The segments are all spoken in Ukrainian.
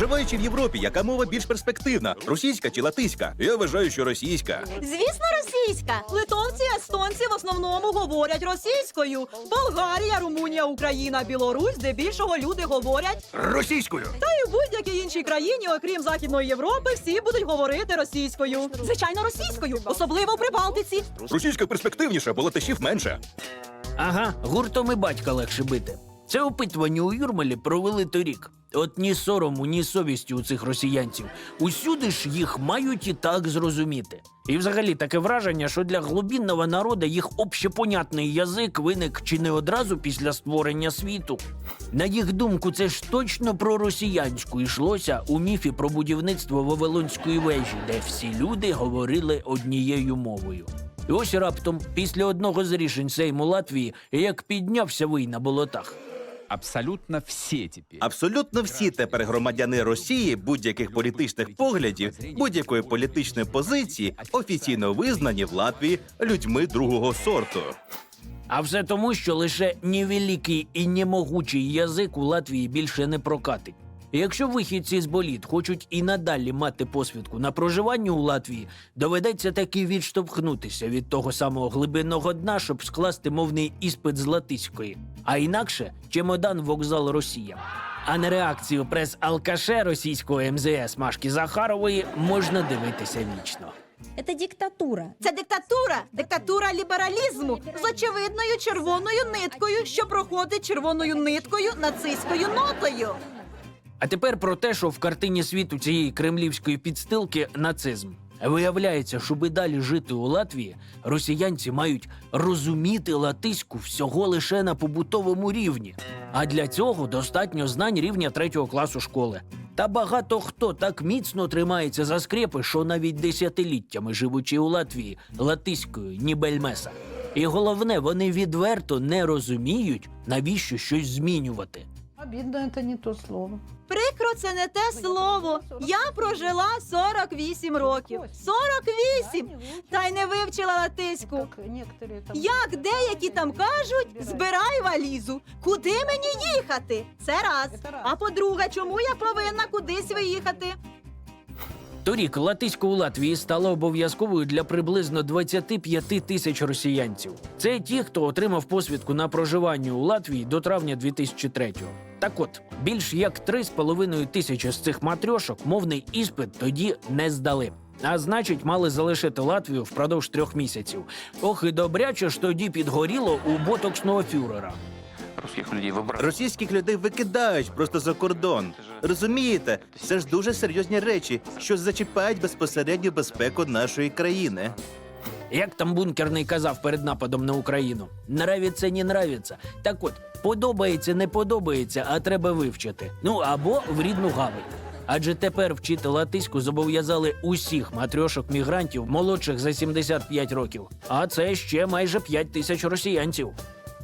Проживаючи в Європі, яка мова більш перспективна? Російська чи латиська? Я вважаю, що російська. Звісно, російська. Литовці, естонці в основному говорять російською. Болгарія, Румунія, Україна, Білорусь, здебільшого люди говорять. Російською. Та й у будь-якій іншій країні, окрім Західної Європи, всі будуть говорити російською. Звичайно, російською, особливо в Прибалтиці. Російська перспективніша, бо латишів менше. Ага, гуртом і батька легше бити. Це опитування у Юрмалі провели торік. От ні сорому, ні совісті у цих росіянців. Усюди ж їх мають і так зрозуміти. І взагалі таке враження, що для глубінного народу їх общепонятний язик виник чи не одразу після створення світу. На їх думку, це ж точно про росіянську йшлося у міфі про будівництво Вавилонської вежі, де всі люди говорили однією мовою. І ось раптом, після одного з рішень Сейму Латвії, як піднявся вий на болотах. Абсолютно всі тепер. Абсолютно всі тепер громадяни Росії будь-яких політичних поглядів, будь-якої політичної позиції офіційно визнані в Латвії людьми другого сорту. А все тому, що лише невеликий і немогучий язик у Латвії більше не прокатить. І якщо вихідці з боліт хочуть і надалі мати посвідку на проживання у Латвії, доведеться таки відштовхнутися від того самого глибинного дна, щоб скласти мовний іспит з латиської. А інакше чемодан вокзал Росія. А на реакцію прес-алкаше російського МЗС Машки Захарової можна дивитися вічно. Это диктатура. Це диктатура, диктатура лібералізму з очевидною червоною ниткою, що проходить червоною ниткою нацистською нотою. А тепер про те, що в картині світу цієї кремлівської підстилки нацизм. Виявляється, щоби далі жити у Латвії, росіянці мають розуміти латиську всього лише на побутовому рівні. А для цього достатньо знань рівня третього класу школи. Та багато хто так міцно тримається за скрепи, що навіть десятиліттями живучи у Латвії латиською ні бельмеса. І головне, вони відверто не розуміють, навіщо щось змінювати. Обидно это не то слово. Прикро, це не те слово. Я прожила 48 років. 48! Та й не вивчила латиську. Як деякі там кажуть, збирай валізу. Куди мені їхати? Це раз. А по-друге, чому я повинна кудись виїхати? Торік латиська у Латвії стала обов'язковою для приблизно 25 тисяч росіянців. Це ті, хто отримав посвідку на проживання у Латвії до травня 2003-го. Так от, більш як 3,5 тисячі з цих матрьошок мовний іспит тоді не здали. А значить, мали залишити Латвію впродовж трьох місяців. Ох, і добряче ж тоді підгоріло у ботоксного фюрера. Русских людей выбрасывают. Російських людей викидають просто за кордон. Розумієте, це ж дуже серйозні речі, що зачіпають безпосередньо безпеку нашої країни. Як там бункерний казав перед нападом на Україну: нравиться, не нравиться. Так от, подобається, не подобається, а треба вивчити. Ну або в рідну гавань. Адже тепер вчити латиську зобов'язали усіх матрьошок мігрантів молодших за 75 років. А це ще майже 5 тисяч росіянців.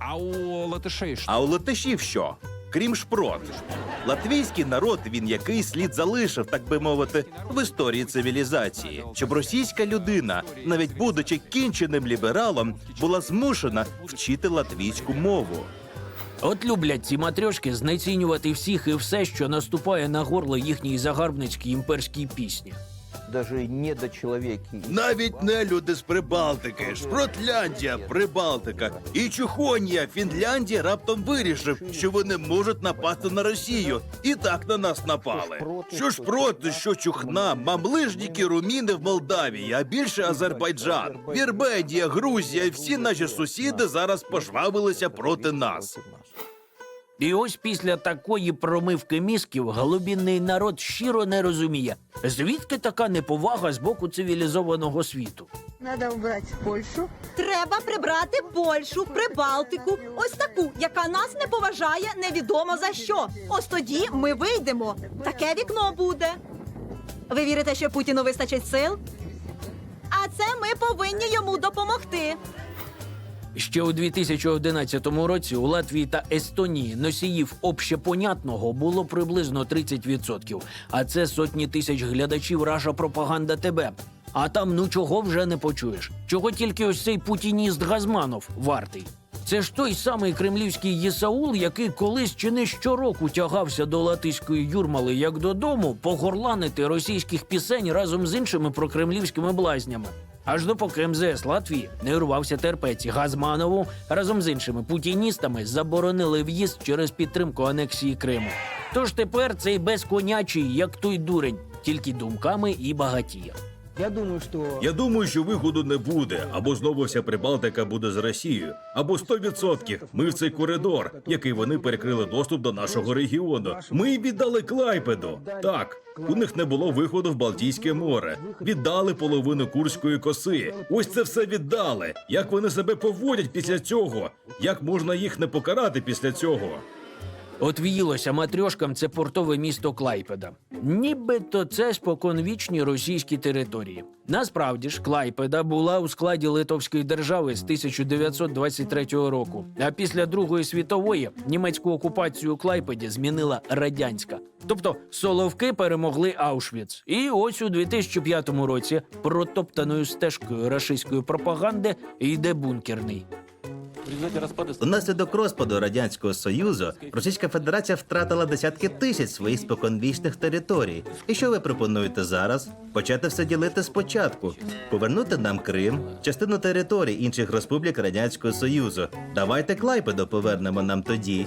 А у латышей что? А у латишів що? Крім шпрот. Латвійський народ він який слід залишив, так би мовити, в історії цивілізації, щоб російська людина, навіть будучи кінченим лібералом, була змушена вчити латвійську мову. От люблять ці матрьошки знецінювати всіх і все, що наступає на горло їхній загарбницькій імперській пісні. Даже недочеловеки. Навіть не люди з Прибалтики, Шпротляндія, Прибалтика і Чухонія, Фінляндія раптом вирішив, що вони можуть напасти на Росію. І так на нас напали. Що ж проти, що чухна, мамлижніки, руміни в Молдавії, а більше Азербайджан, Вірбедія, Грузія і всі наші сусіди зараз пожвавилися проти нас. І ось після такої промивки мізків голубінний народ щиро не розуміє, звідки така неповага з боку цивілізованого світу. Надо убрать Польшу. Треба прибрати Польщу, Прибалтику, ось таку, яка нас не поважає невідомо за що. Ось тоді ми вийдемо. Таке вікно буде. Ви вірите, що Путіну вистачить сил? А це ми повинні йому допомогти. Ще у 2011 році у Латвії та Естонії носіїв общепонятного було приблизно 30%. А це сотні тисяч глядачів Раша Пропаганда ТБ. А там ну чого вже не почуєш. Чого тільки ось цей путініст Газманов вартий. Це ж той самий кремлівський Єсаул, який колись чи не щороку тягався до латиської юрмали як додому погорланити російських пісень разом з іншими прокремлівськими блазнями. Аж допоки МЗС Латвії не урвався терпець Газманову разом з іншими путіністами заборонили в'їзд через підтримку анексії Криму. Тож тепер цей безконячий, як той дурень, тільки думками і багатіє. Я думаю, что... Я думаю, що виходу не буде, або знову вся Прибалтика буде з Росією, або 100% ми в цей коридор, який вони перекрили доступ до нашого регіону. Ми віддали Клайпеду. Так, у них не було виходу в Балтійське море. Віддали половину Курської коси. Ось це все віддали. Як вони себе поводять після цього? Як можна їх не покарати після цього? От в'їлося матрьошкам це портове місто Клайпеда. Нібито це споконвічні російські території. Насправді ж, Клайпеда була у складі Литовської держави з 1923 року. А після Другої світової німецьку окупацію Клайпеді змінила радянська. Тобто Соловки перемогли Аушвіц. І ось у 2005 році протоптаною стежкою рашистської пропаганди йде бункерний. Унаслідок розпаду радянського союзу Російська Федерація втратила десятки тисяч своїх споконвічних територій. І що ви пропонуєте зараз? Почати все ділити спочатку, повернути нам Крим, частину територій інших республік Радянського Союзу. Давайте Клайпеду повернемо нам тоді.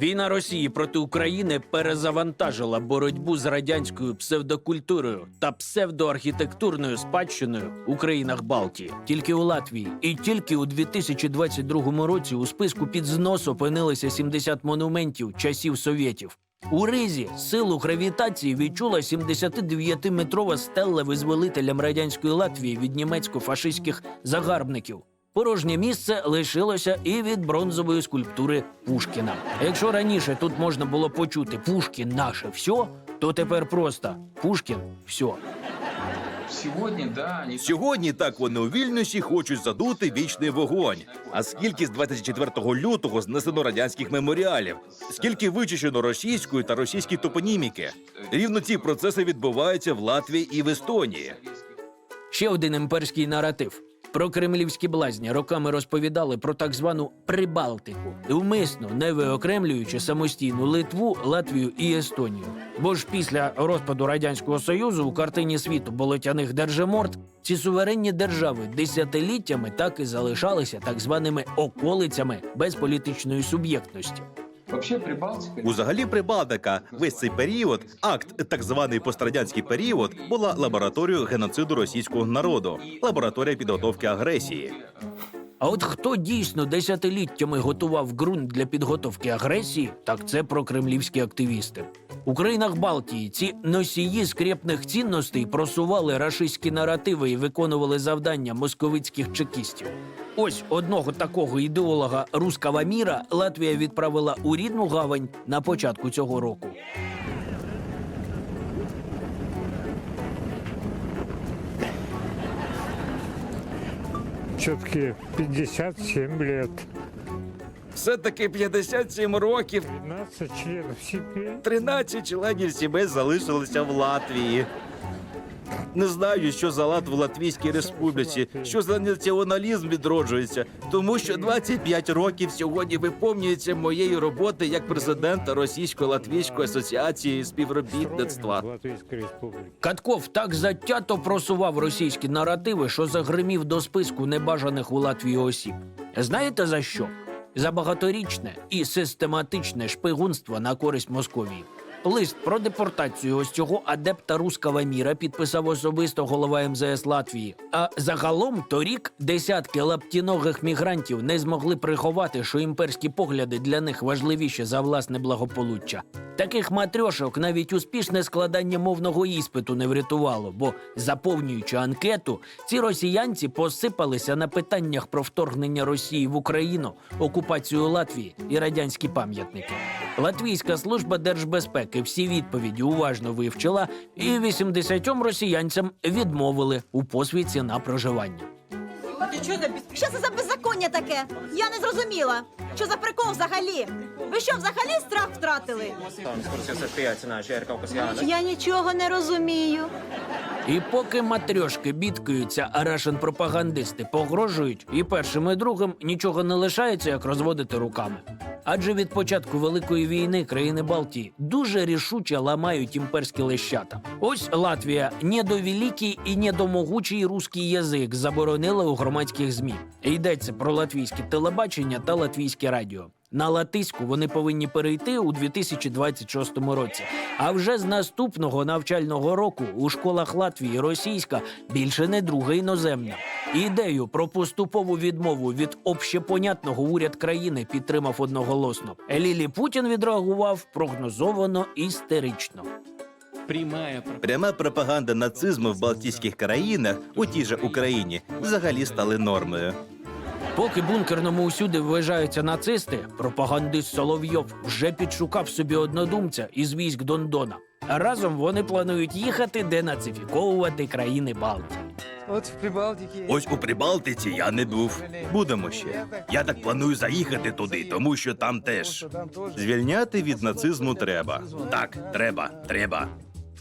Війна Росії проти України перезавантажила боротьбу з радянською псевдокультурою та псевдоархітектурною спадщиною у країнах Балтії. Тільки у Латвії і тільки у 2022 році у списку під знос опинилися 70 монументів часів совєтів. У Ризі силу гравітації відчула 79-метрова стелла визволителям радянської Латвії від німецько-фашистських загарбників. Порожнє місце лишилося і від бронзової скульптури Пушкіна. Якщо раніше тут можна було почути Пушкін наше все, то тепер просто Пушкін все. Сегодня, да, они Сьогодні так вони у Вільнюсі хочуть задути вічний вогонь. А скільки з 24 лютого знесено радянських меморіалів? Скільки вичищено російської та російської топоніміки? Рівно ці процеси відбуваються в Латвії і в Естонії. Ще один імперський наратив. Про кремлівські блазні роками розповідали про так звану Прибалтику, вмисно не виокремлюючи самостійну Литву, Латвію і Естонію. Бо ж після розпаду радянського союзу у картині світу болотяних держиморд ці суверенні держави десятиліттями так і залишалися так званими околицями без політичної суб'єктності. Узагалі Прибалтика весь цей період, акт так званий пострадянський період, була лабораторією геноциду російського народу, лабораторія підготовки агресії. А от хто дійсно десятиліттями готував ґрунт для підготовки агресії, так це прокремлівські активісти. У країнах Балтії ці носії скрепних цінностей просували рашистські наративи і виконували завдання московицьких чекістів. Ось одного такого ідеолога рускава міра Латвія відправила у рідну гавань на початку цього року. Все-таки 57 лет, Все-таки 57 років 12 членов семьи. 13 членів сімей залишилися в Латвії. Не знаю, що за лад в Латвійській республіці, що за націоналізм відроджується, тому що 25 років сьогодні виповнюється моєї роботи як президента Російсько-Латвійської асоціації співробітництва. Катков так затято просував російські наративи, що загримів до списку небажаних у Латвії осіб. Знаєте за що? За багаторічне і систематичне шпигунство на користь Московії. Лист про депортацію ось цього адепта руского міра підписав особисто голова МЗС Латвії. А загалом торік десятки лаптіногих мігрантів не змогли приховати, що імперські погляди для них важливіші за власне благополуччя. Таких матрьошок навіть успішне складання мовного іспиту не врятувало, бо заповнюючи анкету, ці росіянці посипалися на питаннях про вторгнення Росії в Україну, окупацію Латвії і радянські пам'ятники. Латвійська служба держбезпеки всі відповіді уважно вивчила, і 80 росіянцям відмовили у посвідці на проживання. Що це за беззаконня таке? Я не зрозуміла. Що за прикол взагалі? Ви що, взагалі страх втратили? Я нічого не розумію. І поки матрьошки бідкаються, а рашен пропагандисти погрожують, і першим і другим нічого не лишається, як розводити руками. Адже від початку Великої війни країни Балтії дуже рішуче ламають імперські лещата. Ось Латвія недовеликий і недомогучий руський язик заборонила у громадських змі. Йдеться про латвійське телебачення та латвійське радіо. На латиську вони повинні перейти у 2026 році. А вже з наступного навчального року у школах Латвії російська більше не друга іноземна. Ідею про поступову відмову від общепонятного уряд країни підтримав одноголосно. Лілі Путін відреагував прогнозовано істерично. Пряма пропаганда нацизму в Балтійських країнах у тій же Україні взагалі стали нормою. Поки бункерному усюди вважаються нацисти, пропагандист Соловйов вже підшукав собі однодумця із військ Дондона. А разом вони планують їхати денацифіковувати країни Балтії. Вот в Прибалтике. Ось у Прибалтиці я не був. Будемо ще. Я так планую заїхати туди, тому що там теж. Там. Звільняти від нацизму треба. Так, треба, треба.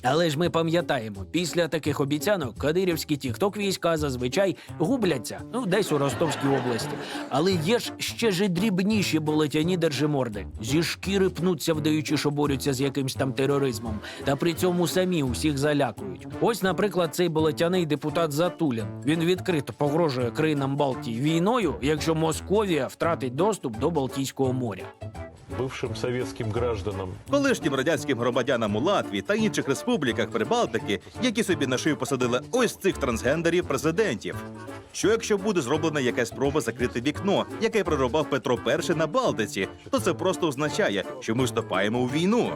Але ж ми пам'ятаємо, після таких обіцянок кадирівські тікток війська зазвичай губляться, ну десь у Ростовській області. Але є ж ще ж дрібніші болотяні держиморди. Зі шкіри пнуться, вдаючи, що борються з якимсь там тероризмом, та при цьому самі усіх залякують. Ось, наприклад, цей болотяний депутат Затулін. Він відкрито погрожує країнам Балтії війною, якщо Московія втратить доступ до Балтійського моря. Бывшим советским гражданам Колишнім радянським громадянам у Латвії та інших республіках Прибалтики, які собі на шию посадили ось цих трансгендерів президентів. Що якщо буде зроблена якась спроба закрити вікно, яке прорубав Петро І на Балтиці, то це просто означає, що ми вступаємо у війну.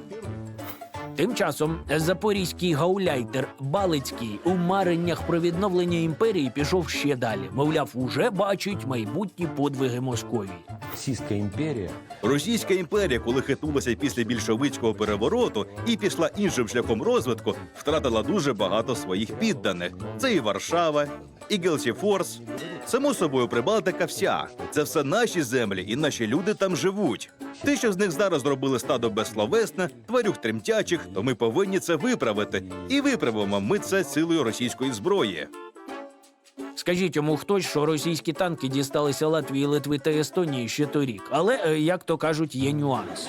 Тим часом запорізький гауляйтер Балицький у мареннях про відновлення імперії пішов ще далі. Мовляв, уже бачить майбутні подвиги Московії. Российская империя Російська імперія, коли хитнулася після більшовицького перевороту і пішла іншим шляхом розвитку, втратила дуже багато своїх підданих. Це і Варшава, і Гелсіфорс. Само собою, Прибалтика вся. Це все наші землі, і наші люди там живуть. Те, що з них зараз зробили стадо безсловесне, тварюк тремтячих, то ми повинні це виправити. І виправимо ми це силою російської зброї. Скажіть йому хтось, що російські танки дісталися Латвії, Литви та Естонії ще торік. Але, е, як то кажуть, є нюанс.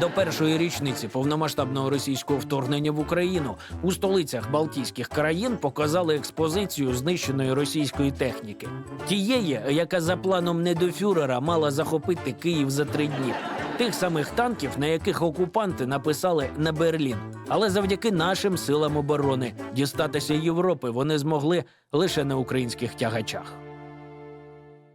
До першої річниці повномасштабного російського вторгнення в Україну у столицях Балтійських країн показали експозицію знищеної російської техніки. Тієї, яка за планом недофюрера мала захопити Київ за три дні. Тих самих танків, на яких окупанти написали на Берлін. Але завдяки нашим силам оборони дістатися Європи вони змогли лише на українських тягачах.